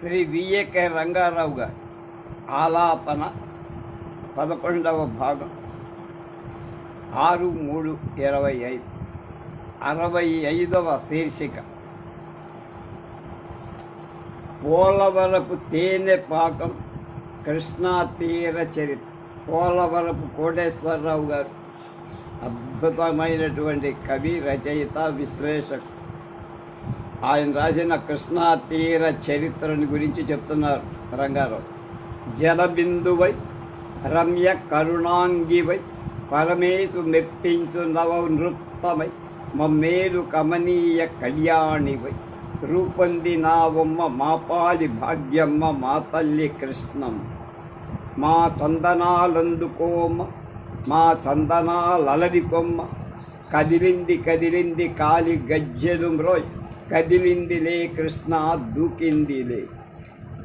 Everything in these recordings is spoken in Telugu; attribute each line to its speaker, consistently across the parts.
Speaker 1: శ్రీ విఏకే రంగారావు గారి ఆలాపన పదకొండవ భాగం. ఆరు మూడు ఇరవై ఐదు. అరవై ఐదవ శీర్షిక. పోలవరపు తేనె పాకం కృష్ణా తీర చరిత్ర. పోలవరపు కోటేశ్వరరావు గారు అద్భుతమైనటువంటి కవి రచయిత విశ్లేషకు ఆయన రాసిన కృష్ణా తీర చరిత్రని గురించి చెప్తున్నారు రంగారావు. జలబిందువై రమ్య కరుణాంగివై పరమేశు మెప్పించు నవ నృత్తమై మమ్మేలు కమనీయ కళ్యాణివై రూపొంది నావమ్మ మాపాలి భాగ్యమ్మ మా తల్లి కృష్ణమ్మ మా చందనాలందుకోమ్మ మా చందనాలలది కొమ్మ కదిలింది కదిలింది కాలి గజ్జెలు మ్రోయ్. కదిలిందిలే కృష్ణ దూకిందిలే.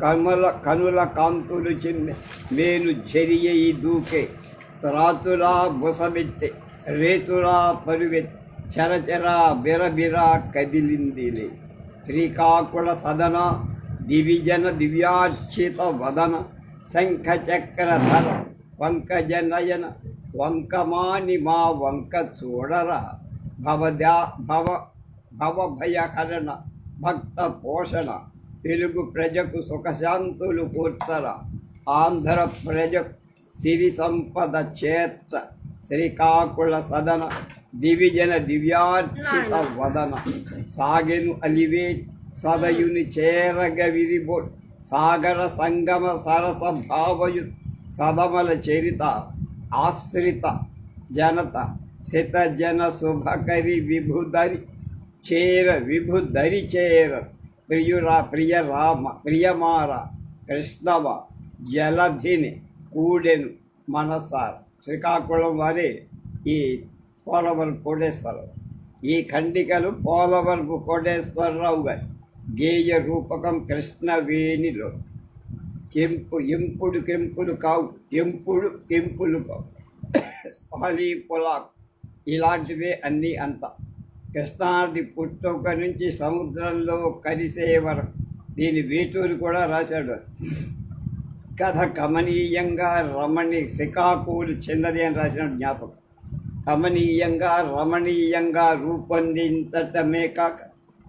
Speaker 1: కనుల కనుల కాంతులు చిన్న మేలు జరియి దూకే. త్రాతులా బుసమెత్తె రేతులా పరువెత్తి చరచరా బిరబిరా కదిలిందిలే. శ్రీకాకుళ సదన దివిజన దివ్యార్చిత వదన శంఖ చక్ర ధర వంకమాని మా వంక చూడరా. భవద్యా భవ భవభయహరణ భక్త పోషణ తెలుగు ప్రజకు సుఖశాంతులు కూర్చర ఆంధ్ర ప్రజకు సిరి సంపద చేర్చ శ్రీకాకుళ సదన దివిజన దివ్యార్చిత వదన. సాగెను అలివే సదయుని చేరగ విరిబోట్ సాగర సంగమ సరస భావయు సదమల చరిత ఆశ్రిత జనత శత జన శుభకరి విభుదరి చేర విభుదరి చేర ప్రియురా ప్రియ రామ ప్రియమార కృష్ణవ జలధిని కూడెను మనసార. శ్రీకాకుళం వారి ఈ పోలవరం కోటేశ్వరరావు. ఈ ఖండికలు పోలవరపు కోటేశ్వరరావు గారి గేయ రూపకం కృష్ణవేణిలో. కెంపు ఎంపుడు కెంపులు కావు ఎంపుడు కెంపులు కావు. స్పాలి పొలాక్ ఇలాంటివే అన్నీ అంతా. కృష్ణానది పుట్టుక నుంచి సముద్రంలో కలిసే వరకు దీని వేటూరు కూడా రాశాడు. కథ కమనీయంగా రమణి శికాకులు చెందది అని రాసిన జ్ఞాపకం. కమనీయంగా రమణీయంగా రూపొందించటమే కాక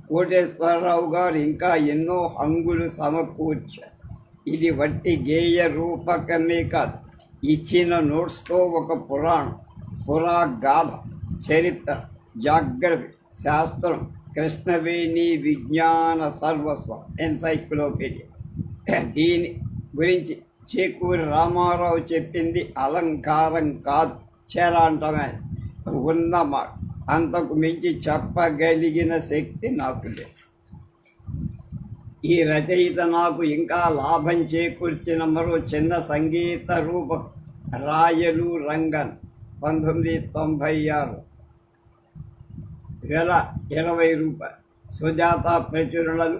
Speaker 1: కోటేశ్వరరావు గారు ఇంకా ఎన్నో హంగులు సమకూర్చారు. ఇది వట్టి గేయ రూపకమే కాదు ఇచ్చిన నోట్స్తో ఒక పురాణం పురాగాథ చరిత్ర. జాగ్రత్త. శాస్త్రం. కృష్ణవేణి విజ్ఞాన సర్వస్వ. ఎన్సైక్లోపీడియా దీని గురించి చేకూరి రామారావు చెప్పింది అలంకారం కాదు. చేరాంటమే. ఉన్నమాట. అంతకు మించి చెప్పగలిగిన శక్తి నాకు లేదు. ఈ రచయిత నాకు ఇంకా లాభం చేకూర్చిన మరో చిన్న సంగీత రూపం రాయలు రంగన్. పంతొమ్మిది తొంభై ఆరు. వేల ఇరవై రూపాయలు. సుజాత ప్రచురణలు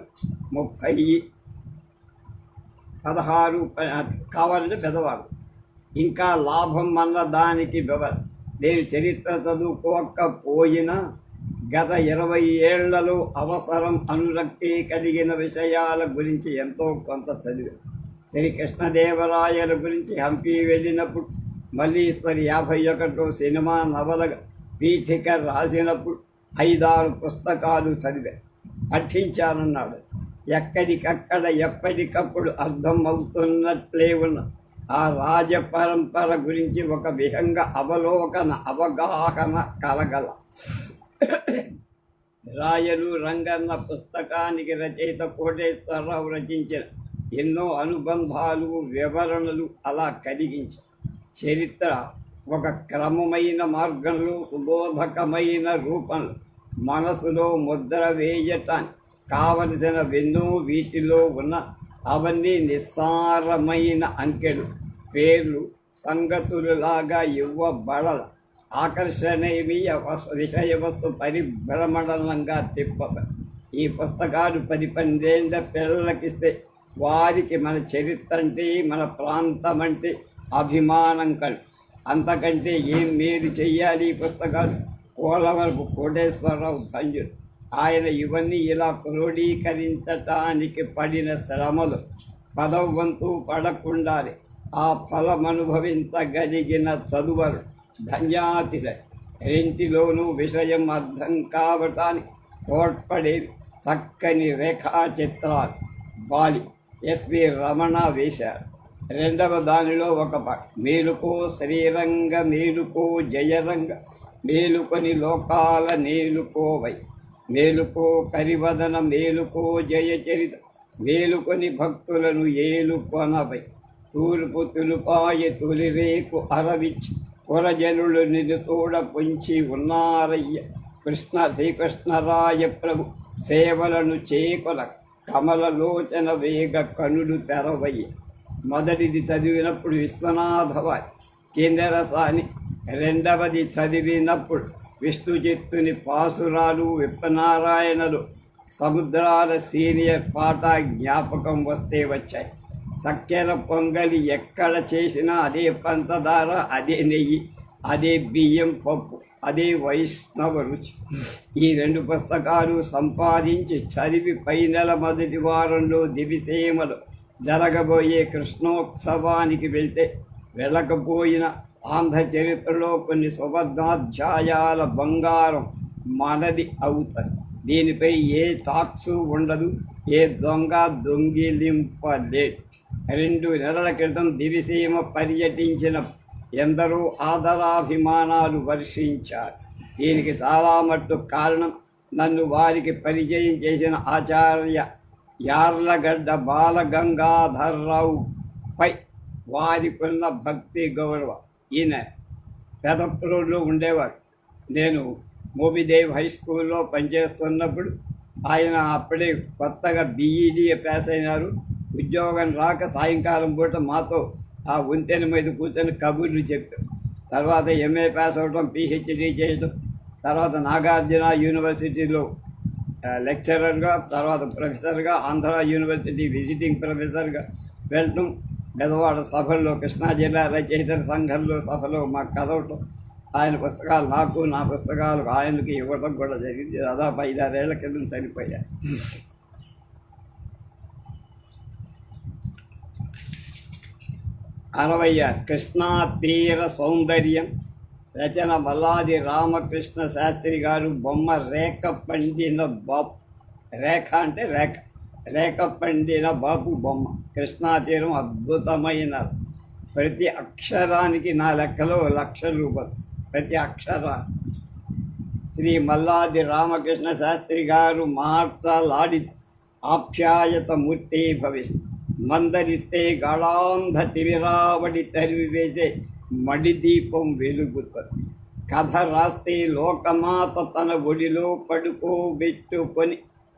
Speaker 1: ముప్పై పదహారు కావాలంటే పెద్దవాడు ఇంకా లాభం అన్న దానికి వివర. నేను చరిత్ర చదువుకోకపోయినా గత ఇరవై ఏళ్ళలో అవసరం అనురక్తి కలిగిన విషయాల గురించి ఎంతో కొంత చదివాను శ్రీ కృష్ణదేవరాయల గురించి హంపి వెళ్ళినప్పుడు మల్లీశ్వరి యాభై ఒకటో సినిమా నవలగా పీఠిక రాసినప్పుడు ఐదారు పుస్తకాలు చదివా. పఠించానన్నాడు. ఎక్కడికక్కడ ఎప్పటికప్పుడు అర్థం అవుతున్నట్లే ఉన్న ఆ రాజపరంపర గురించి ఒక విహంగ అవలోకన అవగాహన కలగల. రాయలు రంగన్న పుస్తకానికి రచయిత కోటేశ్వరరావు రచించిన ఎన్నో అనుబంధాలు వివరణలు అలా కలిగించారు చరిత్ర ఒక క్రమమైన మార్గంలో సుబోధకమైన రూపంలో మనసులో ముద్ర వేయటం కావలసిన వెన్నో వీటిలో ఉన్న అవన్నీ నిస్సారమైన అంకెలు పేర్లు సంగతులులాగా ఇవ్వబడల. ఆకర్షణీయ విషయ వస్తు పరిభ్రమణంగా తిప్ప ఈ పుస్తకాలు పది పన్నెండ పిల్లలకిస్తే వారికి మన చరిత్ర అంటే మన ప్రాంతం అంటే అభిమానం కలుపు అంతకంటే ఏం మేలు చెయ్యాలి ఈ పుస్తకాలు? కోలవరపు కోటేశ్వరరావు ధన్యుడు. ఆయన ఇవన్నీ ఇలా క్రోడీకరించటానికి పడిన శ్రమలు పదవ వంతు పడకుండాలి ఆ ఫలం అనుభవించగలిగిన చదువరు ధన్యాతిశ. రెంటిలోనూ విషయం అర్థం కావటానికి తోడ్పడేవి చక్కని రేఖాచిత్రాలు. బాలి ఎస్వి రమణ వేశారు. రెండవ దానిలో ఒక మేలుకో శ్రీరంగ మేలుకో జయరంగ మేలుకొని లోకాల నేలుకోవై మేలుకో కరివదన మేలుకో జయచరిత మేలుకొని భక్తులను ఏలుకొనవై. తూర్పు తులుపాయ తొలిరేకు అరవిచ్చి పురజనులు నిన్ను తోడ పొంచి ఉన్నారయ్య. కృష్ణ శ్రీకృష్ణరాయ ప్రభు సేవలను చేకొల కమలలోచన వేగ కనుడు తెరవయ్య. మొదటిది చదివినప్పుడు విశ్వనాథవ. కేంద్రరసాన్ని రెండవది చదివినప్పుడు విష్ణుచిత్తుని పాసురాలు విప్పనారాయణలు సముద్రాల సీనియర్ పాట జ్ఞాపకం వస్తే వచ్చాయి. చక్కెర పొంగలి ఎక్కడ చేసినా అదే పంచదార అదే నెయ్యి అదే బియ్యం పప్పు అదే వైష్ణవ రుచి. ఈ రెండు పుస్తకాలు సంపాదించి చదివి పై నెల మొదటి వారంలో దివిసేమలు జరగబోయే కృష్ణోత్సవానికి వెళ్తే వెళ్ళకపోయిన ఆంధ్ర చరిత్రలో కొన్ని సుబద్ధాధ్యాయాల బంగారం మనది అవుతాయి. దీనిపై ఏ టాక్సు ఉండదు ఏ దొంగ దొంగిలింపలే రెండు నెలల క్రితం దివిసీమ పర్యటించిన ఎందరో ఆదరాభిమానాలు వర్షించారు. దీనికి చాలా మట్టు కారణం నన్ను వారికి పరిచయం చేసిన ఆచార్య యార్లగడ్డ బాలగంగాధర్రావుపై వారికున్న భక్తి గౌరవం. ఈయన పెదప్రోడ్లో ఉండేవారు నేను మోబిదేవ్ హై స్కూల్లో పనిచేస్తున్నప్పుడు ఆయన అప్పుడే కొత్తగా బీఈడీ పాస్ అయినారు. ఉద్యోగం రాక సాయంకాలం పూట మాతో ఆ వంతెన మీద కూర్చొని కబుర్లు చెప్పారు. తర్వాత ఎంఏ పాస్ అవడం పిహెచ్డి చేయడం తర్వాత నాగార్జున యూనివర్సిటీలో లెక్చరర్గా తర్వాత ప్రొఫెసర్గా ఆంధ్ర యూనివర్సిటీ విజిటింగ్ ప్రొఫెసర్గా వెళ్ళటం గదవాడ సభల్లో కృష్ణా జిల్లా రచయితల సంఘంలో సభలో మాకు కదవటం ఆయన పుస్తకాలు నాకు నా పుస్తకాలు ఆయనకి ఇవ్వడం కూడా జరిగింది. దాదాపు ఐదారేళ్ళ క్రితం చనిపోయారు అరవై కృష్ణా తీర సౌందర్యం. రచన మల్లాది రామకృష్ణ శాస్త్రి గారు బొమ్మ రేఖ పండిన బాపు రేఖ అంటే రేఖ. రేఖ పండిన బాపు బొమ్మ. కృష్ణా తీరం అద్భుతమైన ప్రతి అక్షరానికి నా లెక్కలో లక్ష రూపాయలు ప్రతి అక్షరానికి. శ్రీ మల్లాది రామకృష్ణ శాస్త్రి గారు మాట్లాడి ఆప్యాయత మూర్తి భవిష్యత్ మందరిస్తే గళాంధ తిరిరావడి తరివి వేసే మడి దీపం వెలుగుతుంది. కథ రాస్తే లోకమాత తన ఒడిలో పడుకోబెట్టుకొని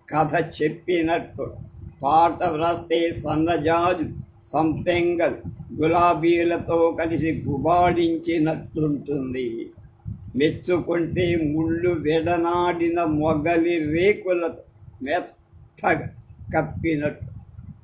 Speaker 1: కథ చెప్పినట్టు. పాట వ్రాస్తే సన్నజాజు సంపెంగల్ గులాబీలతో కలిసి గుబాడించినట్లుంటుంది మెచ్చుకుంటే ముళ్ళు వెడనాడిన మొగలి రేకులతో మెత్తగా కప్పినట్టు.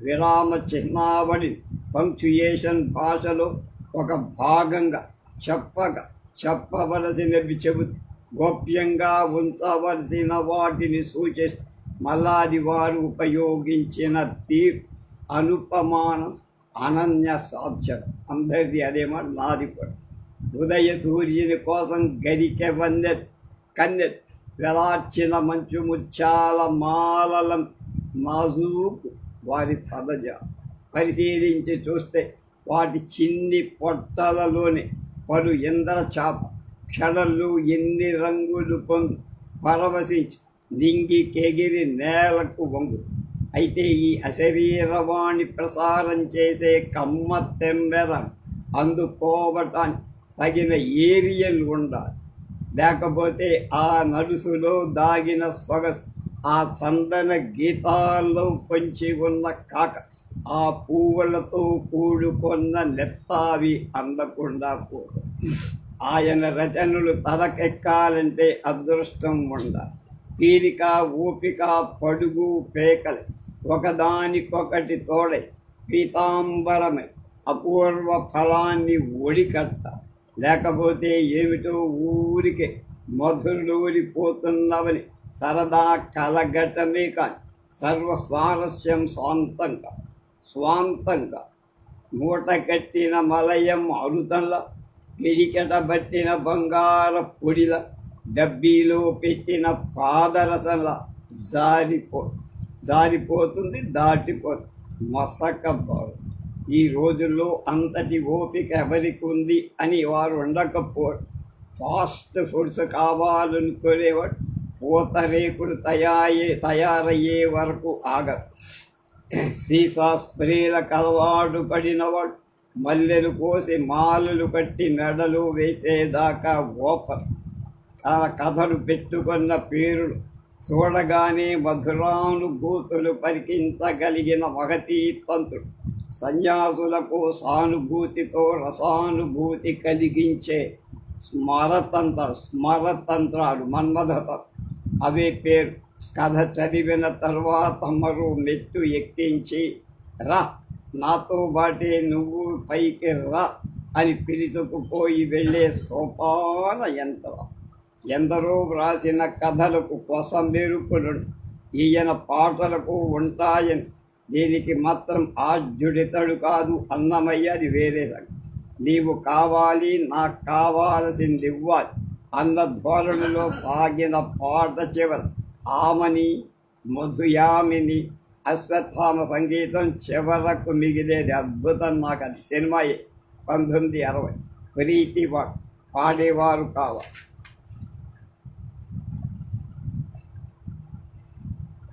Speaker 1: విరామ చిహ్నావళి పంక్చుయేషన్ భాషలో ఒక భాగంగా చెప్పక చెప్పవలసినవి చెబుతూ గోప్యంగా ఉంచవలసిన వాటిని సూచిస్తూ మల్లాది వారు ఉపయోగించిన తీర్ అనుపమానం అనన్య సాధ్యం. అందరిది అదేమాట నాది కూడా. ఉదయ సూర్యుని కోసం గరికె వందె కన్నె వెలార్చిన మంచు ముత్యాల మాలలం నాజూకు వారి పదజ పరిశీలించి చూస్తే వాటి చిన్ని పొట్టలలోని పలు ఇంద్ర చాప క్షణలు ఎన్ని రంగులు పొంగు పరవశించి. లింగి కెగిరి నేలకు వంగు. అయితే ఈ అశరీరవాణి ప్రసారం చేసే కమ్మ తెమ్మెరం అందుకోవటానికి తగిన ఏరియల్ ఉండాలి. లేకపోతే ఆ నలుసులో దాగిన సొగసు ఆ చందన గీతాల్లో పొంచి ఉన్న కాక ఆ పువ్వులతో కూడుకున్న నెత్తావి అందకుండా పోదు. ఆయన రచనలు తలకెక్కాలంటే అదృష్టం ఉండ. తీరిక ఓపిక పడుగు పేకలు ఒకదానికొకటి తోడై పీతాంబరమే అపూర్వ ఫలాన్ని ఒడికట్ట. లేకపోతే ఏమిటో ఊరికే మధురూరిపోతున్నవని సరదా కలగటమే కానీ సర్వ స్వారస్యం స్వాంతంగా. మూట కట్టిన మలయం అరుతంలా పిడికెట బట్టిన బంగార పొడిల డబ్బీలో పెట్టిన పాదరసల జారిపో జారిపోతుంది దాటిపోతుంది మసక బారు. ఈ రోజుల్లో అంతటి ఓపిక ఎవరికి ఉంది అని వారు ఉండకపో ఫాస్ట్ ఫుడ్స్ కావాలనుకునేవాడు రేపుడు తయారయ్యే తయారయ్యే వరకు ఆగరు. సీసా స్ప్రేలకు అలవాటు పడినవాడు మల్లెలు కోసి మాలలు కట్టి మెడలు వేసేదాకా గోప తన కథలు పెట్టుకున్న పేరులు చూడగానే మధురానుభూతులు పరికించగలిగిన మగతీత్వంతుడు సన్యాసులకు సానుభూతితో రసానుభూతి కలిగించే స్మరతంత్ర స్మరతంత్రాలు మన్మథత అవే పేరు. కథ చదివిన తర్వాత మరో మెట్టు ఎక్కించి రా నాతో బాటే నువ్వు పైకి రా అని పిలుచుకుపోయి వెళ్ళే సోపాన యంత్రం. ఎందరో వ్రాసిన కథలకు కోసం మెరుపులు ఈయన పాటలకు ఉంటాయని. దీనికి మాత్రం ఆద్యుడితడు కాదు అన్నమయ్య అది వేరే నీవు కావాలి నాకు కావాల్సింది ఇవ్వాలి అన్న ధోరణిలో సాగిన పాట చివరి. ఆమని మధుయామిని అశ్వత్థామ సంగీతం చివరకు మిగిలేది అద్భుతం నాకు అది సినిమాయే పంతొమ్మిది అరవై. ప్రీతి వా- పాడేవారు కావ.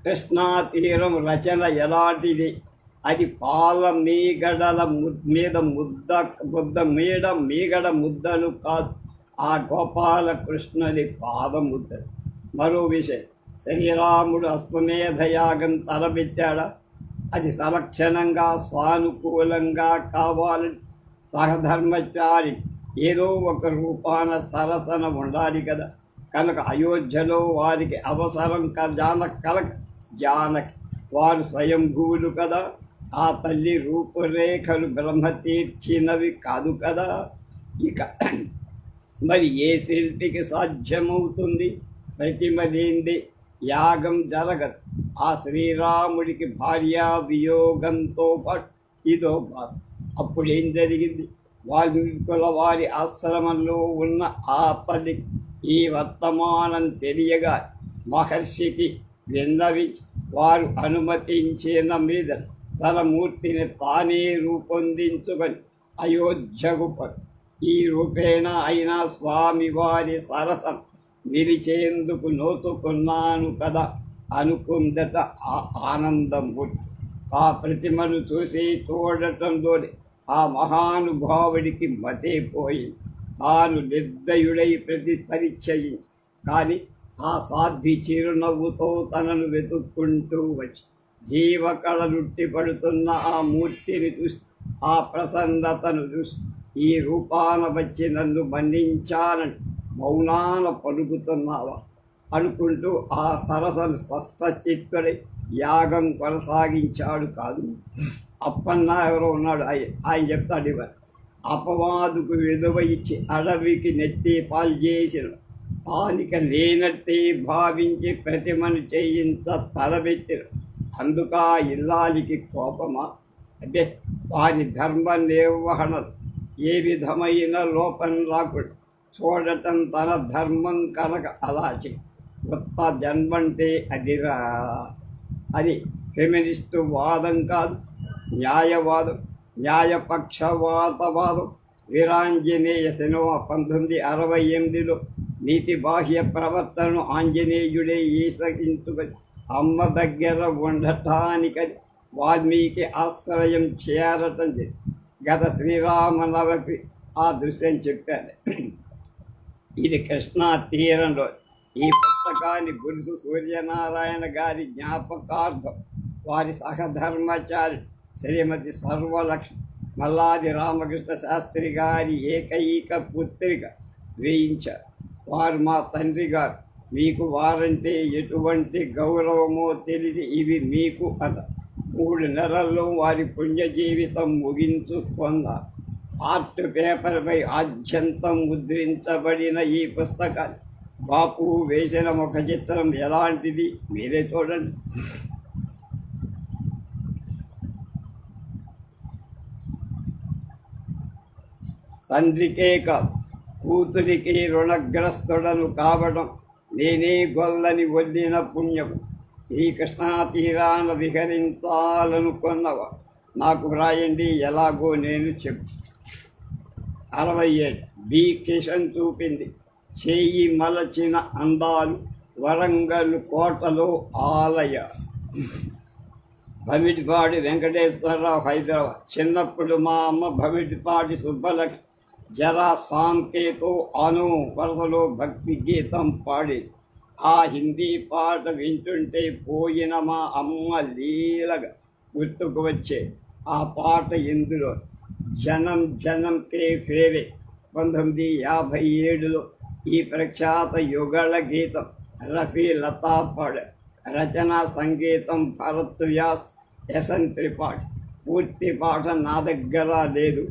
Speaker 1: కృష్ణా తీరం రచన ఎలాంటిది? అది పాల మీగడల మీద ముద్ద ముద్ద మీడ మీగడ ముద్దలు కాదు. ఆ గోపాల పాద ముద్దలు మరో విషయం. శ్రీరాముడు అశ్వమేధయాగం తలబెట్టాడా అది సలక్షణంగా సానుకూలంగా కావాలని సహధర్మచారి ఏదో ఒక రూపాన సరసన ఉండాలి కదా. కనుక అయోధ్యలో వారికి అవసరం క- జాన కలక జానకి. వారు స్వయంభూలు కదా. ఆ తల్లి రూపురేఖలు బ్రహ్మ తీర్చినవి కాదు కదా. ఇక మరి ఏ శిల్పికి సాధ్యమవుతుంది? ప్రతిమ లేనిది యాగం జరగదు. ఆ శ్రీరాముడికి భార్యా వియోగంతో పాటు ఇదో బాధ. అప్పుడేం జరిగింది? వాల్మీకుల వారి ఆశ్రమంలో ఉన్న ఆ పది ఈ వర్తమానం తెలియగా మహర్షికి విన్నవించి వారు అనుమతించిన మీద తన మూర్తిని తానే రూపొందించుకొని అయోధ్యకు ఈ రూపేణ అయినా స్వామి వారి నిలిచేందుకు నోతుకున్నాను కదా అనుకుందట ఆ ఆనందం పుట్టి ఆ ప్రతిమను చూసి చూడటంతో ఆ మహానుభావుడికి మతేపోయి తాను నిర్దయుడై ప్రతి పరిచయం. కానీ ఆ సాధ్వి చిరునవ్వుతో తనను వెతుక్కుంటూ వచ్చి జీవకళలుట్టి పడుతున్న ఆ మూర్తిని చూసి ఆ ప్రసన్నతను చూసి ఈ రూపాన వచ్చి నన్ను మన్నించానని మౌనాన పలుకుతున్నావా? అనుకుంటూ ఆ సరసను స్వస్థ చిత్తుడై యాగం కొనసాగించాడు కాదు. అప్పన్న ఎవరో ఉన్నాడు. ఆయన ఆయన చెప్తాడు ఇవ్వరు అపవాదుకు విలువ ఇచ్చి అడవికి నెత్తి పాలు చేసిన తానిక లేనట్టే భావించి ప్రతిమను చేయించ తలబెట్టిన అందుక ఇల్లాలికి కోపమా? అదే వారి ధర్మ నిర్వహణ ఏ విధమైన లోపం రాకుండా చూడటం తన ధర్మం కనుక అలా గొప్ప జన్మంటే అదిరా. అది ఫెమినిస్టు వాదం కాదు న్యాయవాదం న్యాయపక్షవాతవాదం వీరాంజనేయ సినిమా పంతొమ్మిది అరవై ఎనిమిదిలో నీతి బాహ్య ప్రవర్తనను ఆంజనేయుడే ఈసగించుకొని అమ్మ దగ్గర ఉండటానికని వాల్మీకి ఆశ్రయం చేరటం జరిగింది. గత శ్రీరామనవకి ఆ దృశ్యం చెప్పాను. ఇది కృష్ణా తీరంలో ఈ పుస్తకాన్ని గురుసు సూర్యనారాయణ గారి జ్ఞాపకార్థం. వారి సహధర్మచారి శ్రీమతి సర్వలక్ష్మి మల్లాది రామకృష్ణ శాస్త్రి గారి ఏకైక పుత్రిక వేయించారు. వారు మా తండ్రి గారు. మీకు వారంటే ఎటువంటి గౌరవమో తెలిసి ఇవి మీకు అట మూడు నెలల్లో వారి పుణ్య జీవితం ముగించుకున్నారు ఆర్ట్ పేపర్పై ఆద్యంతం ముద్రించబడిన ఈ పుస్తకాన్ని బాపు వేసిన ఒక చిత్రం ఎలాంటిది? మీరే చూడండి. తండ్రికే కాదు కూతురికి రుణగ్రస్తుడను కావడం నేనే గొల్లని వడ్డిన పుణ్యము. ఈ కృష్ణా తీరాన విహరించాలనుకున్నవా. నాకు వ్రాయండి ఎలాగో నేను చెప్పు అరవై ఏడు బి కిషన్ చూపింది. చేయి మలచిన అందాలు వరంగల్ కోటలో ఆలయ. భమిడిపాడి వెంకటేశ్వరరావు హైదరాబాద్ చిన్నప్పుడు మా అమ్మ భమిడిపాడి సుబ్బలక్ష్మి జరా సాంకేతో అను వరసలో భక్తి గీతం పాడి. ఆ హిందీ పాట వింటుంటే పోయిన మా అమ్మ లీలగా గుర్తుకు వచ్చే ఆ పాట ఇందులో. జనం జనం కే ఫేరే. పంతొమ్మిది యాభై ఏడులో ఈ ప్రఖ్యాత యుగళ గీతం రఫీ లతా పాడ. రచన సంగీతం భరత్ వ్యాస్ యశన్ త్రిపాఠి. పూర్తి పాట నా దగ్గర లేదు.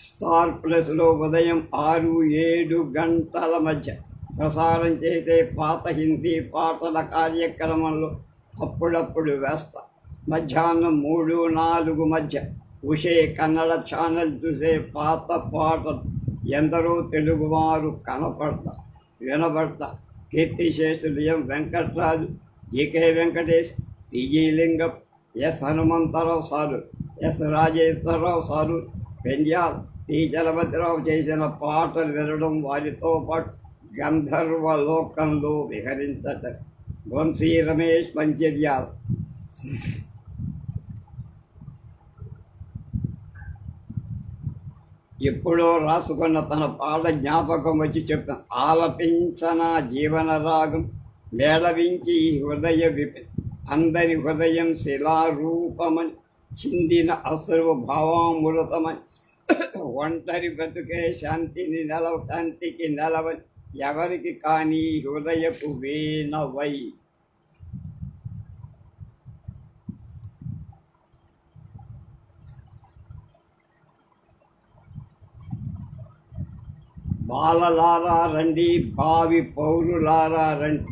Speaker 1: స్టార్ ప్లస్లో ఉదయం ఆరు ఏడు గంటల మధ్య ప్రసారం చేసే పాత హిందీ పాటల కార్యక్రమంలో అప్పుడప్పుడు వేస్తా. మధ్యాహ్నం మూడు నాలుగు మధ్య ఉషే కన్నడ ఛానల్ చూసే పాత పాటలు ఎందరో తెలుగువారు కనపడతా వినబడతా. కీర్తిశేషులు M Venkatraju GK Venkatesh TG Lingam S Hanumantharao sir S Rajeswararao sir Pendyala T Chalapathirao చేసిన పాటలు వినడం వారితో పాటు గంధర్వ లోకంలో విహరించట. వంశీ రమేష్ పంచర్యాల్ ఎప్పుడో రాసుకున్న తన పాట జ్ఞాపకం వచ్చి చెప్తాను ఆలపించన జీవన రాగం మేళవించి ఈ హృదయ విపి అందరి హృదయం శిలారూపమని చిందిన అశ్రువ భావామృతమని ఒంటరి బతుకే శాంతిని నెలవ శాంతికి నెలవని ఎవరికి కానీ హృదయపు వేనవై బాలలారా రండి భావి పౌరులారా రండి.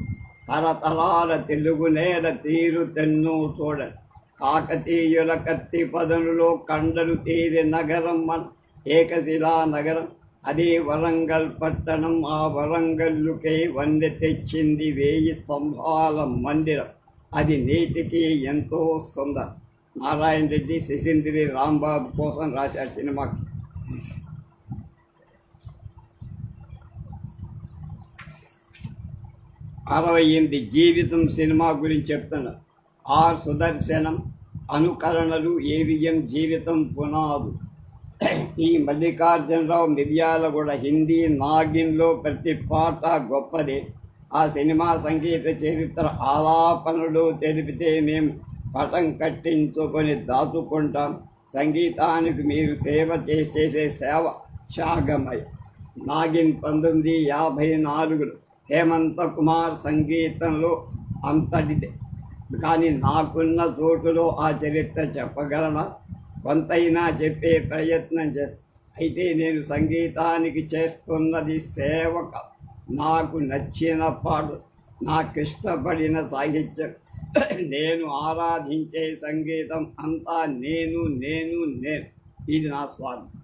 Speaker 1: తరతరాల తెలుగు నేల తీరు తెన్ను చూడండి కాకతీయుల కత్తి పదనులో కండలు తీరి నగరం మన ఏకశిలా నగరం. అది వరంగల్ పట్టణం ఆ వరంగల్లుకై వంద తెచ్చింది వేయి స్తంభాల మందిరం. అది నేటికి ఎంతో సుందరం. నారాయణ రెడ్డి శశీంద్రి రాంబాబు కోసం రాశాడు సినిమాకి. అరవై జీవితం సినిమా గురించి చెప్తున్నా ఆర్ సుదర్శనం అనుకరణలు ఏవిఎం జీవితం పునాదు. ఈ మల్లికార్జునరావు మిర్యాల కూడా హిందీ నాగిన్లో ప్రతి పాట గొప్పదే. ఆ సినిమా సంగీత చరిత్ర ఆలాపనలు తెలిపితే మేము పటం కట్టించుకొని దాచుకుంటాం. సంగీతానికి మీరు సేవ చేసే సేవ శాగమై నాగిన్ పంతొమ్మిది యాభై నాలుగులో హేమంత కుమార్ సంగీతంలో అంతటిదే. కానీ నాకున్న చోటులో ఆ చరిత్ర చెప్పగలనా? కొంతైనా చెప్పే ప్రయత్నం చేస్తా. అయితే నేను సంగీతానికి చేస్తున్నది సేవక. నాకు నచ్చిన పాడు. నాకు ఇష్టపడిన సాహిత్యం. నేను ఆరాధించే సంగీతం అంతా నేను నేను నేను. ఇది నా స్వార్థం.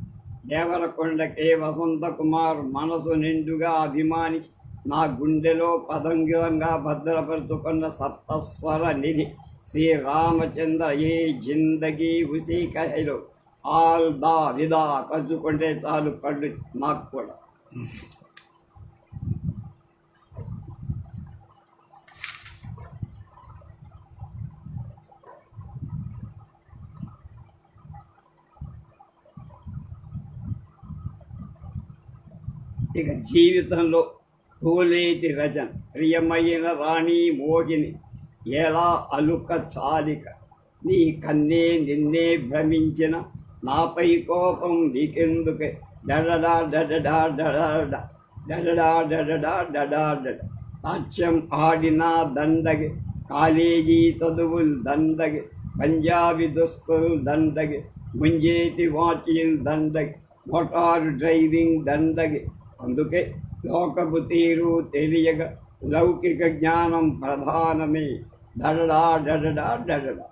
Speaker 1: దేవరకొండ కే వసంత కుమార్ మనసు నిండుగా అభిమానించి నా గుండెలో పదంగిరంగా భద్రపరుచుకున్న సప్తస్వర నిధి శ్రీ రామచంద్ర ఏ జిందగీ ఉసి కహలో ఆల్ దా విదా కలుచుకుంటే చాలు కళ్ళు నాకు కూడా ఇక జీవితంలో తోలేటి రజన్ ప్రియమైన రాణి మోగిని ఎలా అలుక చాలిక? నీ కన్నే నిన్నే భ్రమించిన నాపై కోపం నీకెందుకే? డడడా డడడా డడడా డడడా డడడా డడా డడ నాట్యం ఆడిన దండగి కాలేజీ చదువులు దండగి పంజాబీ దుస్తులు దండగి ముంజేతి వాచీలు దండగే మోటారు డ్రైవింగ్ దండగే. అందుకే లోకపు తీరు తెలియగ లౌకిక జ్ఞానం ప్రధానమే. దడడా డడడా డడడా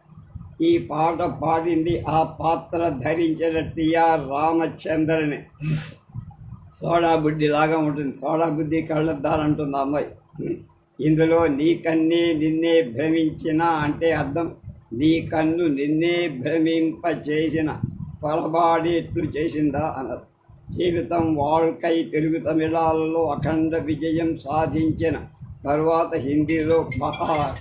Speaker 1: ఈ పాట పాడింది ఆ పాత్ర ధరించిన టిఆర్ రామచంద్రని. సోడా బుడ్డి లాగా ఉంటుంది. సోడా బుద్ధి కళ్ళద్దాలంటుంది అమ్మాయి. ఇందులో నీ కన్నే నిన్నే భ్రమించిన అంటే అర్థం. నీ కన్ను నిన్నే భ్రమింప చేసిన పొరబాడేట్లు చేసిందా అన్నారు జీవితం వాళ్కై తెలుగు తమిళాలలో అఖండ విజయం సాధించిన తర్వాత హిందీలో మహా